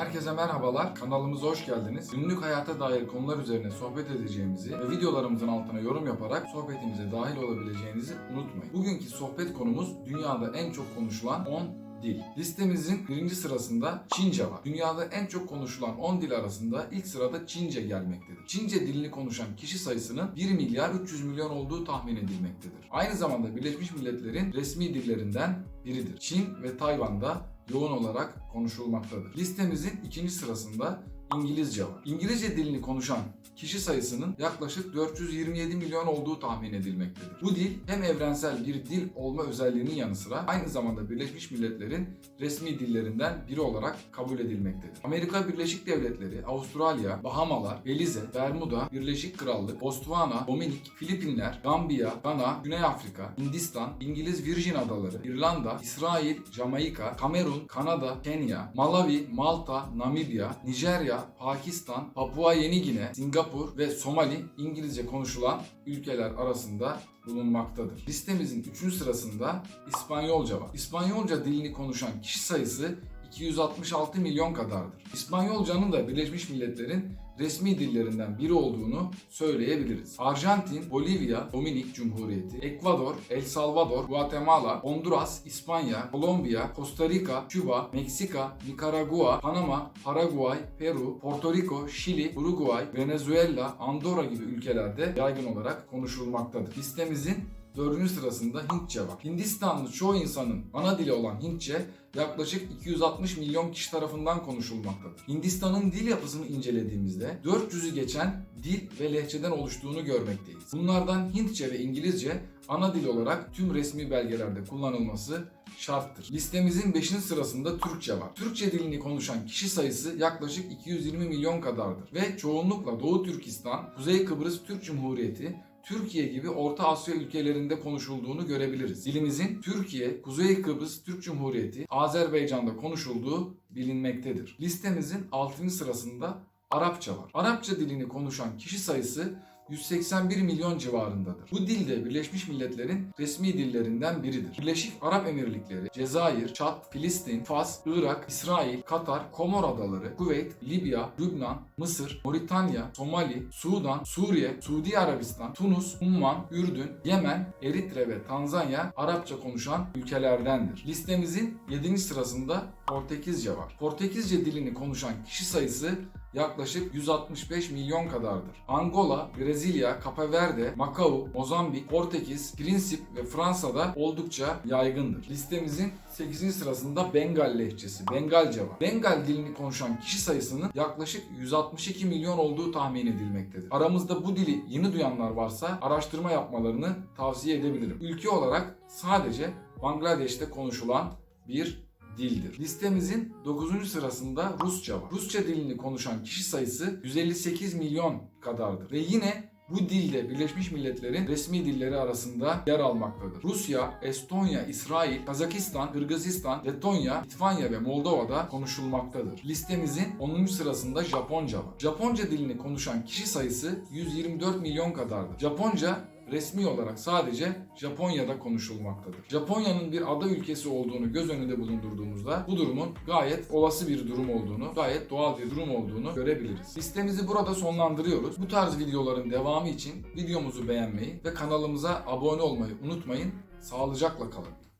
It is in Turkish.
Herkese merhabalar, kanalımıza hoş geldiniz. Günlük hayata dair konular üzerine sohbet edeceğimizi ve videolarımızın altına yorum yaparak sohbetimize dahil olabileceğinizi unutmayın. Bugünkü sohbet konumuz dünyada en çok konuşulan 10 dil. Listemizin birinci sırasında Çince var. Dünyada en çok konuşulan 10 dil arasında ilk sırada Çince gelmektedir. Çince dilini konuşan kişi sayısının 1 milyar 300 milyon olduğu tahmin edilmektedir. Aynı zamanda Birleşmiş Milletler'in resmi dillerinden biridir. Çin ve Tayvan'da yoğun olarak konuşulmaktadır. Listemizin ikinci sırasında İngilizce var. İngilizce dilini konuşan kişi sayısının yaklaşık 427 milyon olduğu tahmin edilmektedir. Bu dil hem evrensel bir dil olma özelliğinin yanı sıra aynı zamanda Birleşmiş Milletler'in resmi dillerinden biri olarak kabul edilmektedir. Amerika Birleşik Devletleri, Avustralya, Bahamalar, Belize, Bermuda, Birleşik Krallık, Botswana, Dominik, Filipinler, Gambiya, Gana, Güney Afrika, Hindistan, İngiliz Virgin Adaları, İrlanda, İsrail, Jamaika, Kamerun, Kanada, Kenya, Malawi, Malta, Namibya, Nijerya, Pakistan, Papua Yeni Gine, Singapur ve Somali İngilizce konuşulan ülkeler arasında bulunmaktadır. Listemizin 3. sırasında İspanyolca var. İspanyolca dilini konuşan kişi sayısı 266 milyon kadardır. İspanyolcanın da Birleşmiş Milletler'in resmi dillerinden biri olduğunu söyleyebiliriz. Arjantin, Bolivya, Dominik Cumhuriyeti, Ekvador, El Salvador, Guatemala, Honduras, İspanya, Kolombiya, Costa Rica, Küba, Meksika, Nikaragua, Panama, Paraguay, Peru, Porto Rico, Şili, Uruguay, Venezuela, Andorra gibi ülkelerde yaygın olarak konuşulmaktadır. Listemizin Dördüncü sırasında Hintçe var. Hindistanlı çoğu insanın ana dili olan Hintçe yaklaşık 260 milyon kişi tarafından konuşulmaktadır. Hindistan'ın dil yapısını incelediğimizde 400'ü geçen dil ve lehçeden oluştuğunu görmekteyiz. Bunlardan Hintçe ve İngilizce ana dil olarak tüm resmi belgelerde kullanılması şarttır. Listemizin 5. sırasında Türkçe var. Türkçe dilini konuşan kişi sayısı yaklaşık 220 milyon kadardır ve çoğunlukla Doğu Türkistan, Kuzey Kıbrıs Türk Cumhuriyeti, Türkiye gibi Orta Asya ülkelerinde konuşulduğunu görebiliriz. Dilimizin Türkiye, Kuzey Kıbrıs Türk Cumhuriyeti, Azerbaycan'da konuşulduğu bilinmektedir. Listemizin 6. sırasında Arapça var. Arapça dilini konuşan kişi sayısı 181 milyon civarındadır. Bu dilde Birleşmiş Milletler'in resmi dillerinden biridir. Birleşik Arap Emirlikleri, Cezayir, Çat, Filistin, Fas, Irak, İsrail, Katar, Komor Adaları, Kuveyt, Libya, Lübnan, Mısır, Moritanya, Somali, Sudan, Suriye, Suudi Arabistan, Tunus, Umman, Ürdün, Yemen, Eritre ve Tanzanya Arapça konuşan ülkelerdendir. Listemizin 7. sırasında Portekizce var. Portekizce dilini konuşan kişi sayısı yaklaşık 165 milyon kadardır. Angola, Brezilya, Cape Verde, Macau, Mozambik, Portekiz, Prinsip ve Fransa'da oldukça yaygındır. Listemizin 8. sırasında Bengal lehçesi, Bengalce var. Bengal dilini konuşan kişi sayısının yaklaşık 162 milyon olduğu tahmin edilmektedir. Aramızda bu dili yeni duyanlar varsa araştırma yapmalarını tavsiye edebilirim. Ülke olarak sadece Bangladeş'te konuşulan bir dildir. Listemizin 9. sırasında Rusça var. Rusça dilini konuşan kişi sayısı 158 milyon kadardır. Ve yine bu dilde Birleşmiş Milletler'in resmi dilleri arasında yer almaktadır. Rusya, Estonya, İsrail, Kazakistan, Kırgızistan, Letonya, Litvanya ve Moldova'da konuşulmaktadır. Listemizin 10. sırasında Japonca var. Japonca dilini konuşan kişi sayısı 124 milyon kadardır. Japonca resmi olarak sadece Japonya'da konuşulmaktadır. Japonya'nın bir ada ülkesi olduğunu göz önünde bulundurduğumuzda bu durumun gayet olası bir durum olduğunu, gayet doğal bir durum olduğunu görebiliriz. Listemizi burada sonlandırıyoruz. Bu tarz videoların devamı için videomuzu beğenmeyi ve kanalımıza abone olmayı unutmayın. Sağlıcakla kalın.